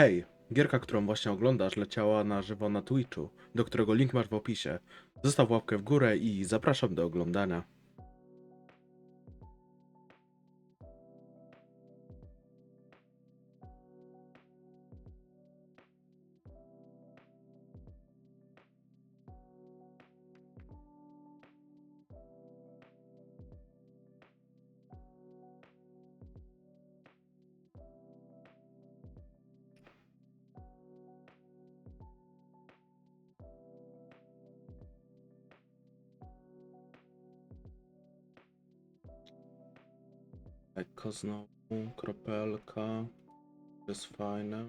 Hej, gierka, którą właśnie oglądasz, leciała na żywo na Twitchu, do którego link masz w opisie. Zostaw łapkę w górę i zapraszam do oglądania. Eko znowu, kropelka. To jest fajne.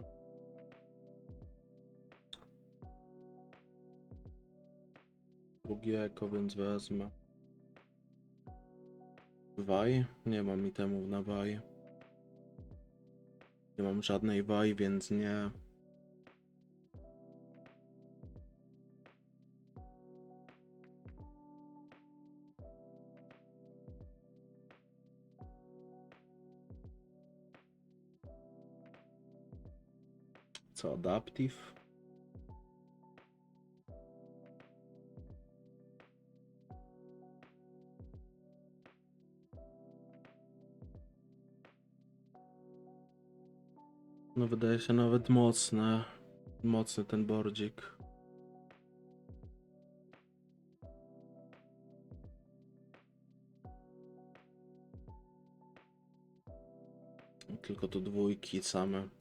Drugie eko, więc wezmę. Waj? Nie mam itemów na waj. Nie mam żadnej waj, więc nie. Co, adaptive? No wydaje się nawet mocne. Mocny ten bordzik. Tylko to dwójki same.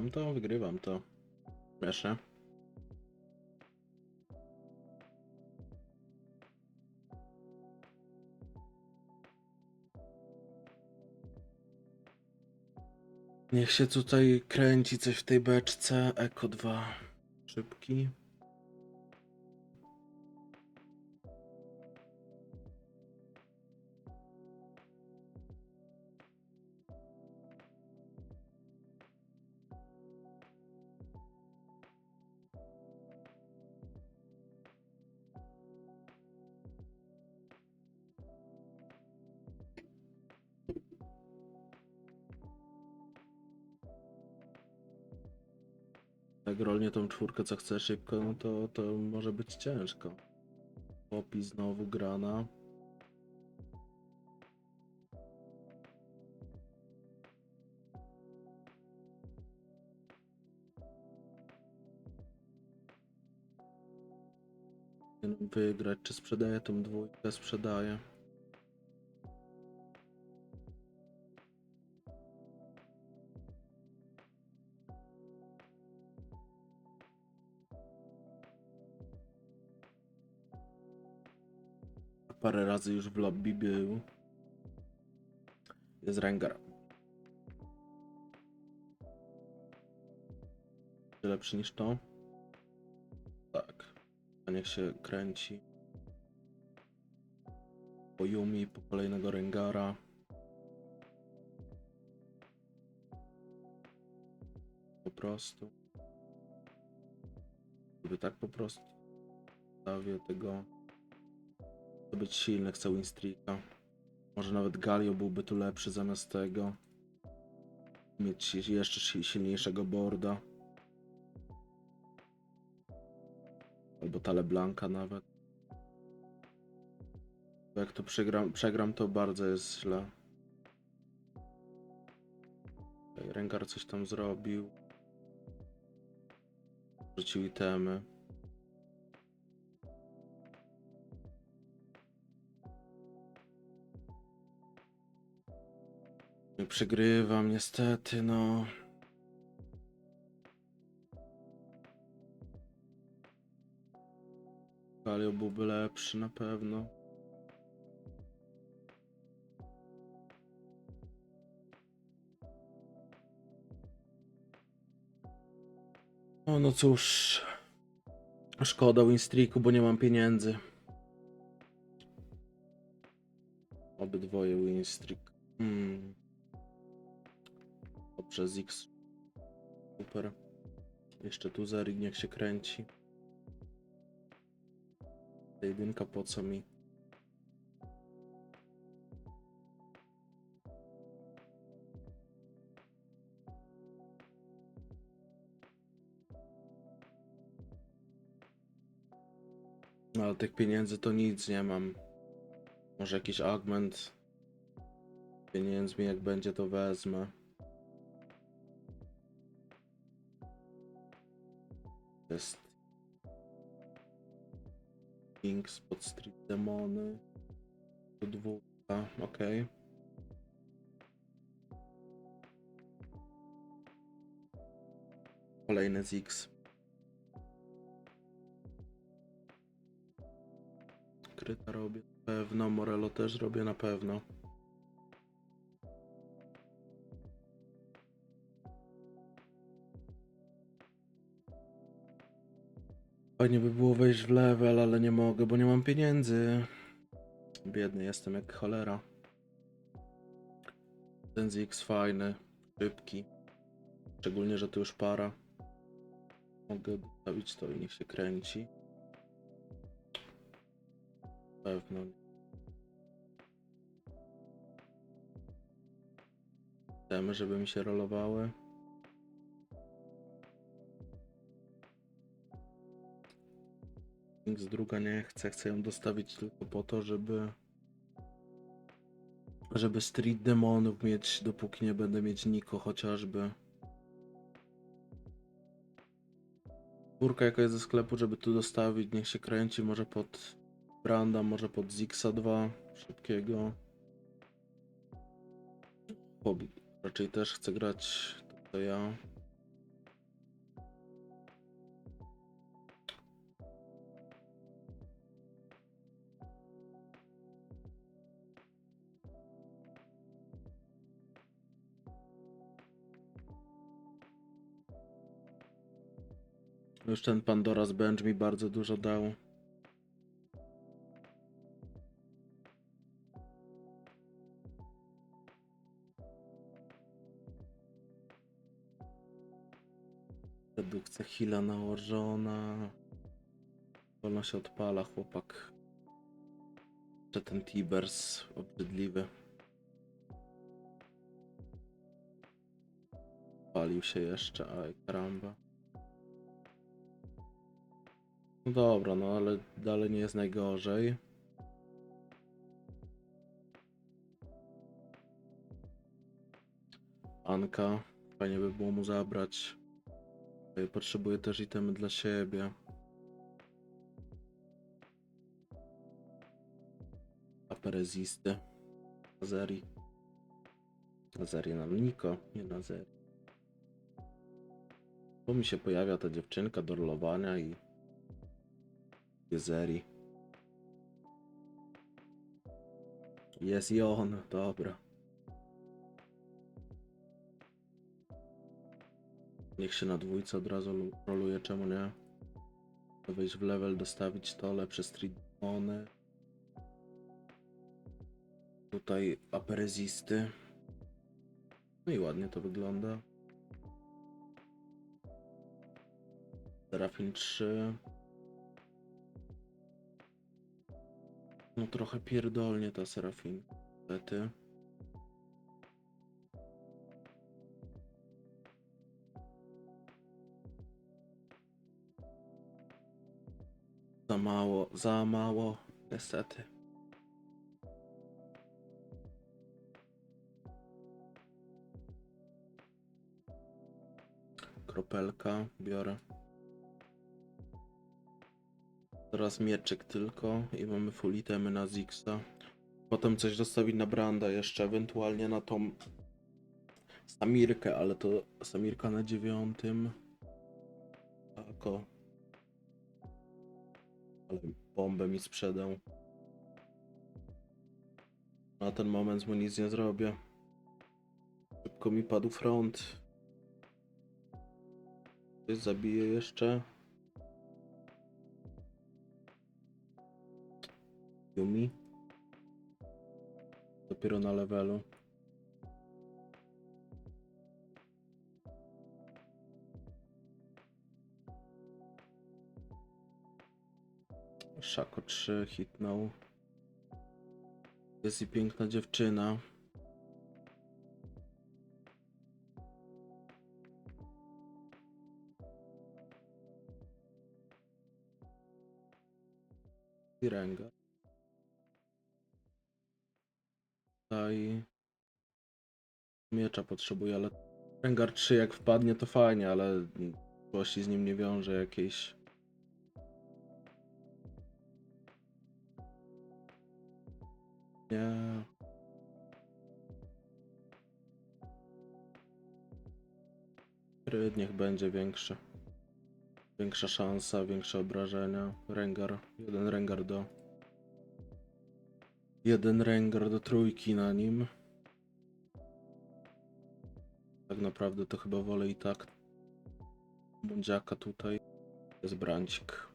Wygrywam to, wygrywam to. Śmieszne. Niech się tutaj kręci coś w tej beczce. Eko 2. Szybki. Jak rolnie tą czwórkę co chcę szybko, no to, to może być ciężko. Popi znowu grana. Wygrać, czy sprzedaję tą dwójkę? Sprzedaję. Parę razy już w lobby był. Jest Rengar. Lepszy niż to? Tak. A niech się kręci. Po Yumi, po kolejnego Rengara. Po prostu. Gdyby tak po prostu. Stawię tego to być silny, chcę win streaka. Może nawet Galio byłby tu lepszy zamiast tego. Mieć jeszcze si- silniejszego boarda. Albo Tale Blanka nawet. Jak to przegram, przegram to bardzo jest źle. Rengar coś tam zrobił. Rzucił itemy. Przegrywam niestety, no. Galio byłby lepszy na pewno. O, no cóż. Szkoda Winstreaku, bo nie mam pieniędzy. Obydwoje Winstreak. Hmm. Poprzez X. Super. Jeszcze tu Zerig niech się kręci. Ta jedynka po co mi? No, ale tych pieniędzy to nic nie mam. Może jakiś augment pieniędzmi, jak będzie, to wezmę. Pod Street Demony. Tu dwójka, okej. Kolejny z X. Kryta robię na pewno, Morello też robię na pewno. Fajnie by było wejść w level, ale nie mogę, bo nie mam pieniędzy. Biedny jestem jak cholera. Ten ZX fajny, szybki. Szczególnie, że tu już para. Mogę zostawić to i niech się kręci. Pewno. Chcemy, żeby mi się rolowały. X druga nie chcę, chcę ją dostawić tylko po to, żeby żeby Street Demonów mieć, dopóki nie będę mieć Niko chociażby. Kurka jaka jest ze sklepu, żeby tu dostawić, niech się kręci, może pod Branda, może pod Zixa 2 szybkiego. Hobby. Raczej też chcę grać to ja. Już ten Pandora's Bench mi bardzo dużo dał. Redukcja heala nałożona. Wolno się odpala, chłopak. Czy ten Tibers obrzydliwy. Palił się jeszcze, aj karamba. No dobra, no ale dalej nie jest najgorzej. Anka, fajnie by było mu zabrać. Potrzebuję też itemy dla siebie. Aperezisty. Azeri. Azeri nam Niko, nie na Azeri. Tu mi się pojawia ta dziewczynka do rolowania i Jezeri. Jest i on, dobra. Niech się na dwójce od razu lu- roluje, czemu nie? Wejść w level, dostawić to, lepsze street demony. Tutaj aperezisty. No i ładnie to wygląda. Serafin 3. No trochę pierdolnie ta Serafin. Niestety. Za mało, za mało, niestety. Kropelka biorę. Teraz mieczyk tylko i mamy full itemy na Zixa. Potem coś dostawić na Branda jeszcze, ewentualnie na tą Samirkę, ale to Samirka na dziewiątym. Tako. Ale bombę mi sprzedał. Na ten moment mu nic nie zrobię. Szybko mi padł front. Coś zabiję jeszcze. Yumi. Dopiero na levelu. Szako 3 hitnął. Jest i piękna dziewczyna. Rengar. Miecza potrzebuje, ale Rengar 3 jak wpadnie to fajnie, ale złości z nim nie wiąże jakiejś. Nie. Ryd niech będzie większy. Większa szansa, większe obrażenia. Rengar, jeden Rengar do. Jeden Rengar do trójki na nim. Tak naprawdę to chyba wolę i tak. Mundziaka tutaj. Jest brancik.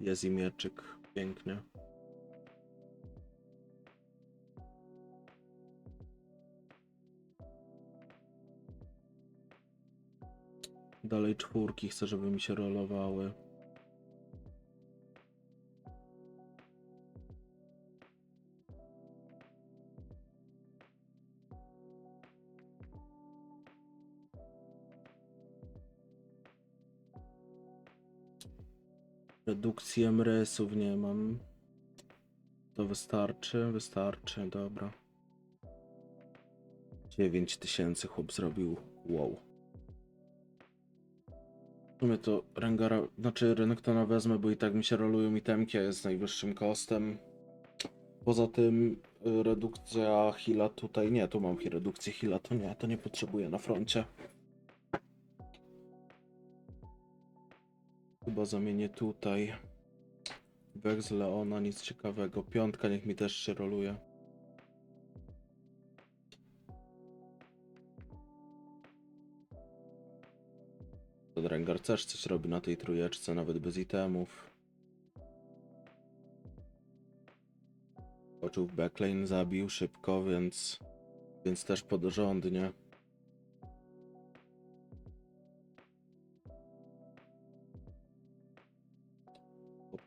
Jest i mieczyk. Pięknie. Dalej czwórki chcę, żeby mi się rolowały. Redukcji MRS-ów nie mam. To wystarczy, wystarczy, dobra. 9000 chłop zrobił. Wow. W sumie to Rengara, znaczy Renektona wezmę, bo i tak mi się rolują itemki, a jest najwyższym kosztem. Poza tym y, redukcja heala tutaj, nie, tu mam redukcję heala, to nie, to nie potrzebuję na froncie. Chyba zamienię tutaj. Vex Leona, nic ciekawego. Piątka niech mi też się roluje. To Rengar też coś robi na tej trójeczce, nawet bez itemów. Poczuł backlane, zabił szybko, więc, więc też podrządnie.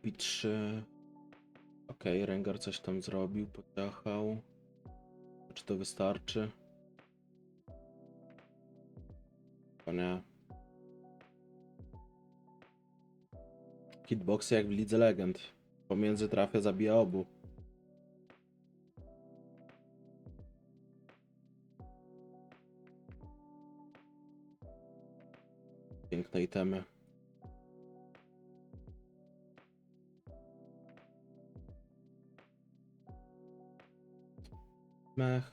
Popi 3. Okej, Rengar coś tam zrobił, pociachał. Czy to wystarczy? Chyba nie. Hitboxy jak w Lidze Legend. Pomiędzy trafia, zabija obu. Piękne itemy. Mech.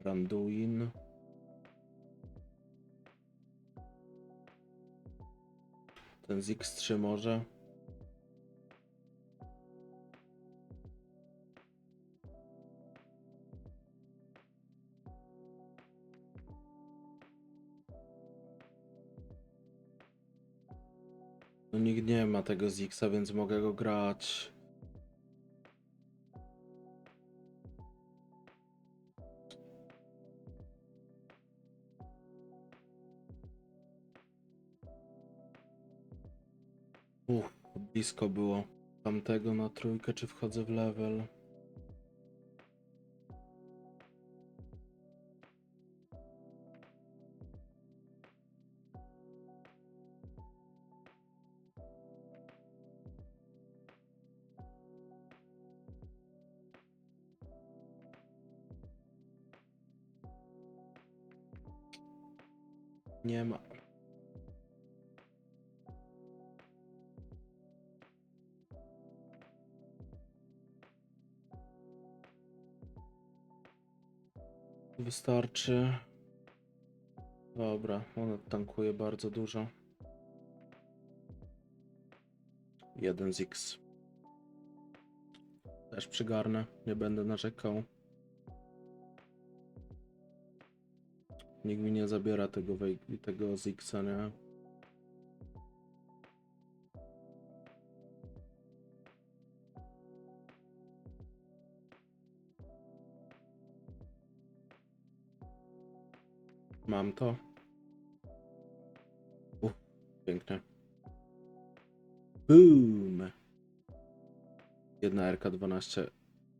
Randuin. Ten z X3 może. No nikt nie ma tego z Xa, więc mogę go grać. Uff, blisko było. Tamtego na trójkę, czy wchodzę w level? Nie ma. Wystarczy. Dobra, on tankuje bardzo dużo. Jeden z X. Też przygarnę, nie będę narzekał. Nikt mi nie zabiera tego, tego Zixa, nie? Mam to. Uff, pięknie. Boom! Jedna RK 12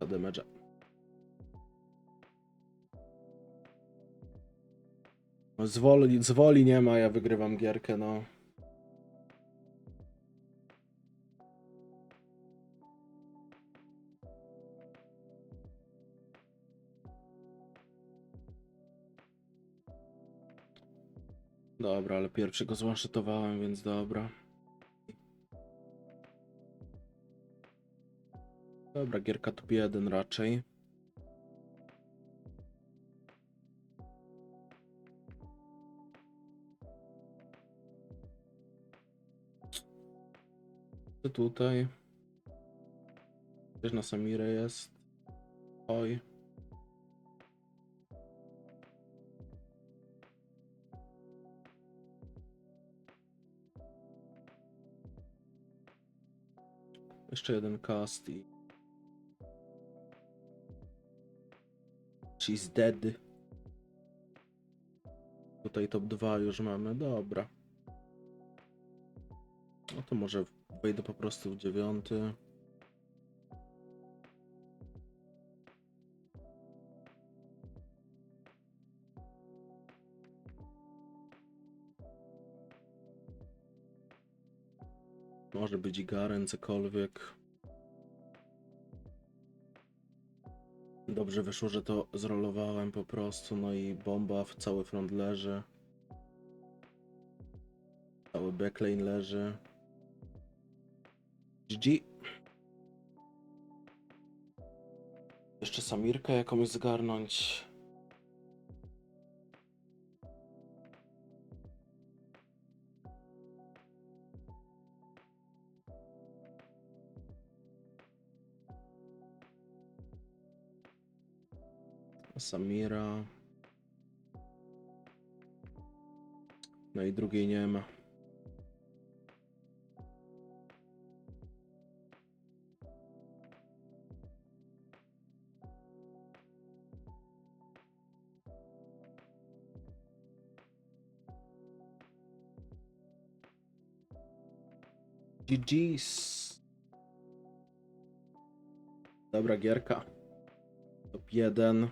damage'a. No z woli, z woli nie ma, ja wygrywam gierkę, no. Dobra, ale pierwszy go zwanszytowałem, więc dobra. Dobra, gierka top 1 raczej. Co tutaj? Też na Samirę jest. Oj. Jeszcze jeden cast i... She's dead. Tutaj top 2 już mamy, dobra. No to może wejdę po prostu w dziewiąty. Może być i Garen, cokolwiek. Dobrze wyszło, że to zrolowałem po prostu, no i bomba w cały front leży. Cały backlane leży. GG. Jeszcze Samirkę jakąś zgarnąć. Samira. No i drugiej nie ma. GG's. Dobra gierka. Top 1.